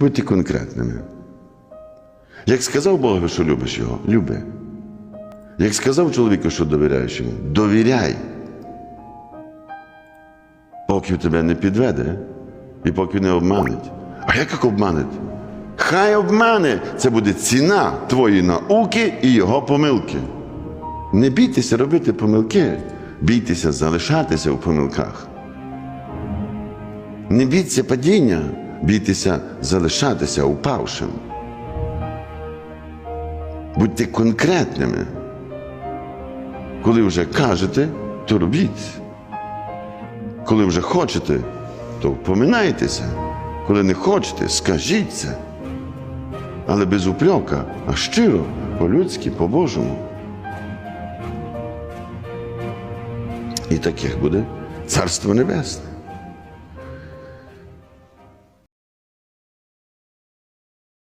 Будьте конкретними. Як сказав Богові, що любиш його, люби. Як сказав чоловіку, що довіряєш йому, довіряй. Поки тебе не підведе і поки не обманить. А як обманить? Хай обмане! Це буде ціна твоєї науки і його помилки. Не бійтеся робити помилки, бійтеся залишатися у помилках. Не бійтеся падіння, бійтеся залишатися упавшим. Будьте конкретними. Коли вже кажете, то робіть. Коли вже хочете, то впоминайтеся. Коли не хочете, скажіть це. Але без упрека, а щиро, по-людськи, по-божому. І таких буде Царство Небесне.